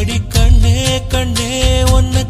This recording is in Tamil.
அடி கண்ணே கண்ணே ஒன்ன